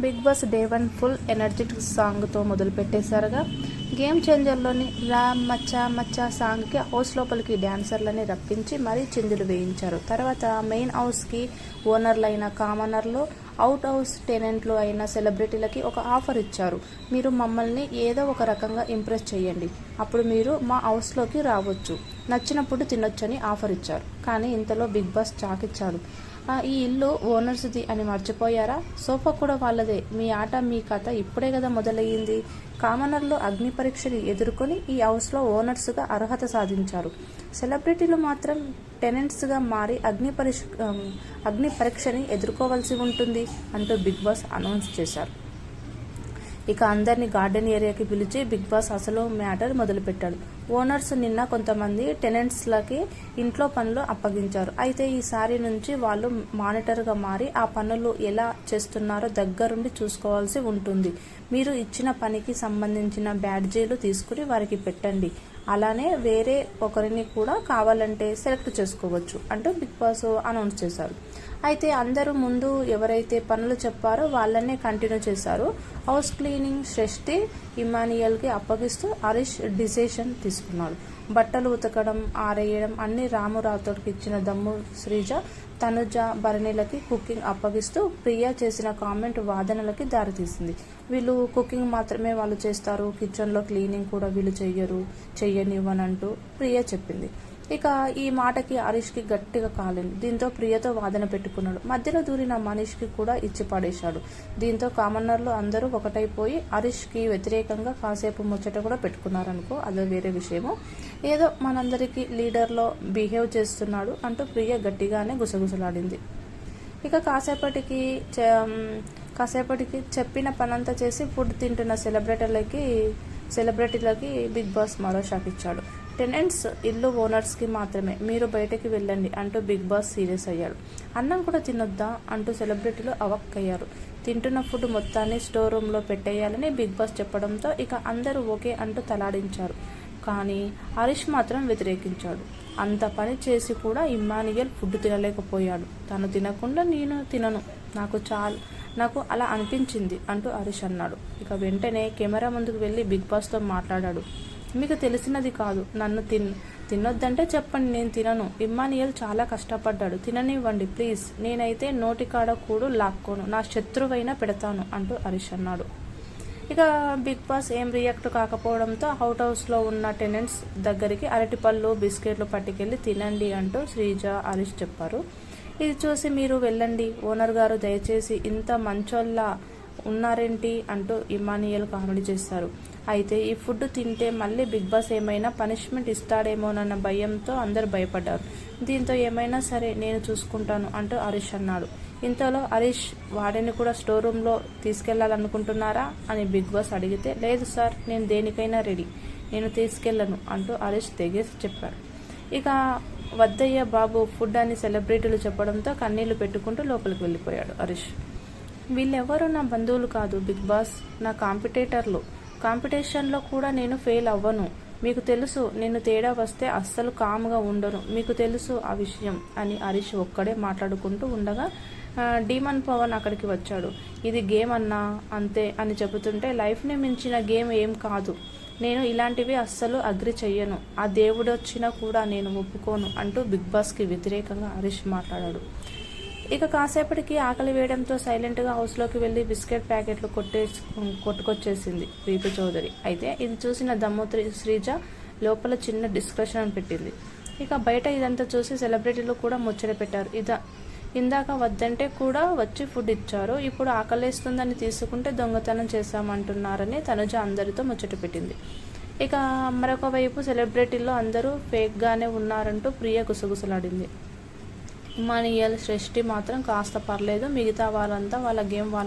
Big boss day one full energetic సాంగ్తో మొదలు పెట్టేశారుగా game చేంజర్లోని రా మచ్చా మచ్చా సాంగ్కి హౌస్ లోపలికి డ్యాన్సర్లని రప్పించి మరీ చిందులు వేయించారు. తర్వాత మెయిన్ హౌస్కి ఓనర్లైన కామనర్లు అవుట్ హౌస్ టెనెంట్లు అయిన సెలబ్రిటీలకి ఒక ఆఫర్ ఇచ్చారు. మీరు మమ్మల్ని ఏదో ఒక రకంగా ఇంప్రెస్ చేయండి అప్పుడు మీరు మా హౌస్లోకి రావచ్చు. నచ్చినప్పుడు తినొచ్చని ఆఫర్ ఇచ్చారు. కానీ ఇంతలో బిగ్ బాస్ చాకిచ్చాడు ఈ ఇల్లు ఓనర్స్ది అని మర్చిపోయారా? సోఫా కూడా వాళ్ళదే. మీ ఆట మీ కథ ఇప్పుడే కదా మొదలయ్యింది. కామనర్లు అగ్ని పరీక్షని ఎదుర్కొని ఈ హౌస్లో ఓనర్స్గా అర్హత సాధించారు. సెలబ్రిటీలు మాత్రం టెనెంట్స్గా మారి అగ్ని పరీక్ష అగ్ని పరీక్షని ఎదుర్కోవాల్సి ఉంటుంది అంటూ బిగ్ బాస్ అనౌన్స్ చేశారు. ఇక అందరినీ గార్డెన్ ఏరియాకి పిలిచి బిగ్ బాస్ అసలు మ్యాటర్ మొదలుపెట్టాడు. ఓనర్స్ నిన్న కొంతమంది టెనెంట్స్లకి ఇంట్లో పనులు అప్పగించారు. అయితే ఈసారి నుంచి వాళ్ళు మానిటర్గా మారి ఆ పనులు ఎలా చేస్తున్నారో దగ్గరుండి చూసుకోవాల్సి ఉంటుంది. మీరు ఇచ్చిన పనికి సంబంధించిన బ్యాడ్జీలు తీసుకుని వారికి పెట్టండి. అలానే వేరే ఒకరిని కూడా కావాలంటే సెలెక్ట్ చేసుకోవచ్చు. అంటూ బిగ్ బాస్ అనౌన్స్ చేశారు. అయితే అందరూ ముందు ఎవరైతే పనులు చెప్పారో వాళ్ళనే కంటిన్యూ చేశారు. హౌస్ క్లీనింగ్ సృష్టి ఇమానియల్కి అప్పగిస్తూ హరీష్ డిసిషన్ తీసుకున్నాడు. బట్టలు ఉతకడం ఆరేయడం అన్ని రాము ఇచ్చిన దమ్ము శ్రీజ తనుజ భరణిలకి కుకింగ్ అప్పగిస్తూ ప్రియా చేసిన కామెంట్ వాదనలకి దారితీసింది. వీళ్ళు కుకింగ్ మాత్రమే వాళ్ళు చేస్తారు. కిచెన్లో క్లీనింగ్ కూడా వీళ్ళు చెయ్యరు. చేయనివ్వనంటూ ప్రియ చెప్పింది. ఇక ఈ మాటకి హరీష్కి గట్టిగా కాలింది. దీంతో ప్రియతో వాదన పెట్టుకున్నాడు. మధ్యలో దూరిన మనీష్కి కూడా ఇచ్చి పడేశాడు. దీంతో కామన్నర్లు అందరూ ఒకటైపోయి హరీష్కి వ్యతిరేకంగా కాసేపు ముచ్చట కూడా పెట్టుకున్నారనుకో అది వేరే విషయము. ఏదో మనందరికీ లీడర్లో బిహేవ్ చేస్తున్నాడు అంటూ ప్రియ గట్టిగానే గుసగుసలాడింది. ఇక కాసేపటికి కాసేపటికి చెప్పిన పనంతా చేసి ఫుడ్ తింటున్న సెలబ్రిటీలకి సెలబ్రిటీలకి బిగ్ బాస్ మరో షాక్ ఇచ్చాడు. టెనెంట్స్ ఇల్లు ఓనర్స్కి మాత్రమే మీరు బయటకి వెళ్ళండి అంటూ బిగ్ బాస్ సీరియస్ అయ్యాడు. అన్నం కూడా తినొద్దా అంటూ సెలబ్రిటీలు అవక్కయ్యారు. తింటున్న ఫుడ్ మొత్తాన్ని స్టోర్ రూమ్లో పెట్టేయాలని బిగ్ బాస్ చెప్పడంతో ఇక అందరూ ఓకే అంటూ తలాడించారు. కానీ హరీష్ మాత్రం వ్యతిరేకించాడు. అంత పని చేసి కూడా ఇమ్మానియల్ ఫుడ్ తినలేకపోయాడు. తను తినకుండా నేను తినను. నాకు చాల్ నాకు అలా అనిపించింది అంటూ హరీష్ అన్నాడు. ఇక వెంటనే కెమెరా ముందుకు వెళ్ళి బిగ్ బాస్తో మాట్లాడాడు. మీకు తెలిసినది కాదు నన్ను తిన్ తినొద్దంటే చెప్పండి నేను తినను. ఇమ్మానియల్ చాలా కష్టపడ్డాడు. తిననివ్వండి ప్లీజ్. నేనైతే నోటికాడ కూడు లాక్కోను నా శత్రువైనా పెడతాను అంటూ హరీష్ అన్నాడు. ఇక బిగ్ బాస్ ఏం రియాక్ట్ కాకపోవడంతో అవుట్ హౌస్లో ఉన్న టెనెంట్స్ దగ్గరికి అరటిపళ్ళు బిస్కెట్లు పట్టుకెళ్ళి తినండి అంటూ శ్రీజ హరీష్ చెప్పారు. ఇది చూసి మీరు వెళ్ళండి. ఓనర్ గారు దయచేసి ఇంత మంచోళ్ళ ఉన్నారేంటి అంటూ ఇమానియల్ కామెడీ చేస్తారు. అయితే ఈ ఫుడ్ తింటే మళ్ళీ బిగ్ బాస్ ఏమైనా పనిష్మెంట్ ఇస్తాడేమోనన్న భయంతో అందరు భయపడ్డారు. దీంతో ఏమైనా సరే నేను చూసుకుంటాను అంటూ హరీష్ అన్నాడు. ఇంతలో హరీష్ వాడిని కూడా స్టోర్ రూమ్లో తీసుకెళ్ళాలనుకుంటున్నారా అని బిగ్ బాస్ అడిగితే లేదు సార్ నేను దేనికైనా రెడీ. నేను తీసుకెళ్ళను అంటూ హరీష్ తెగేసి చెప్పాడు. ఇక వద్దయ్య బాబు ఫుడ్ అని సెలబ్రిటీలు చెప్పడంతో కన్నీళ్ళు పెట్టుకుంటూ లోపలికి వెళ్ళిపోయాడు హరీష్. వీళ్ళెవరూ నా బంధువులు కాదు బిగ్ బాస్. నా కాంపిటేటర్లు. కాంపిటీషన్లో కూడా నేను ఫెయిల్ అవ్వను. మీకు తెలుసు నేను తేడా వస్తే అస్సలు కామ్గా ఉండను మీకు తెలుసు ఆ విషయం అని హరీష్ ఒక్కడే మాట్లాడుకుంటూ ఉండగా డీమన్ పవన్ అక్కడికి వచ్చాడు. ఇది గేమ్ అన్నా అంతే అని చెబుతుంటే లైఫ్ని మించిన గేమ్ ఏం కాదు. నేను ఇలాంటివి అస్సలు అగ్రి చెయ్యను. ఆ దేవుడు వచ్చినా కూడా నేను ఒప్పుకోను అంటూ బిగ్ బాస్కి వ్యతిరేకంగా హరీష్ మాట్లాడాడు. ఇక కాసేపటికి ఆకలి వేయడంతో సైలెంట్గా హౌస్లోకి వెళ్ళి బిస్కెట్ ప్యాకెట్లు కొట్టే కొట్టుకొచ్చేసింది ప్రీతి చౌదరి. అయితే ఇది చూసిన దమ్మోత్రి శ్రీజ లోపల చిన్న డిస్కషన్ పెట్టింది. ఇక బయట ఇదంతా చూసి సెలబ్రిటీలు కూడా ముచ్చట పెట్టారు. ఇద ఇందాక వద్దంటే కూడా వచ్చి ఫుడ్ ఇచ్చారు. ఇప్పుడు ఆకలేస్తుందని తీసుకుంటే దొంగతనం చేశామంటున్నారని తనుజ అందరితో ముచ్చట పెట్టింది. ఇక మరొక వైపు సెలబ్రిటీల్లో అందరూ ఫేక్గానే ఉన్నారంటూ ప్రియ గుసగుసలాడింది. ఇమానియల్ సృష్టి మాత్రం కాస్త పర్లేదు. మిగతా వాళ్ళంతా వాళ్ళ గేమ్ వాళ్ళ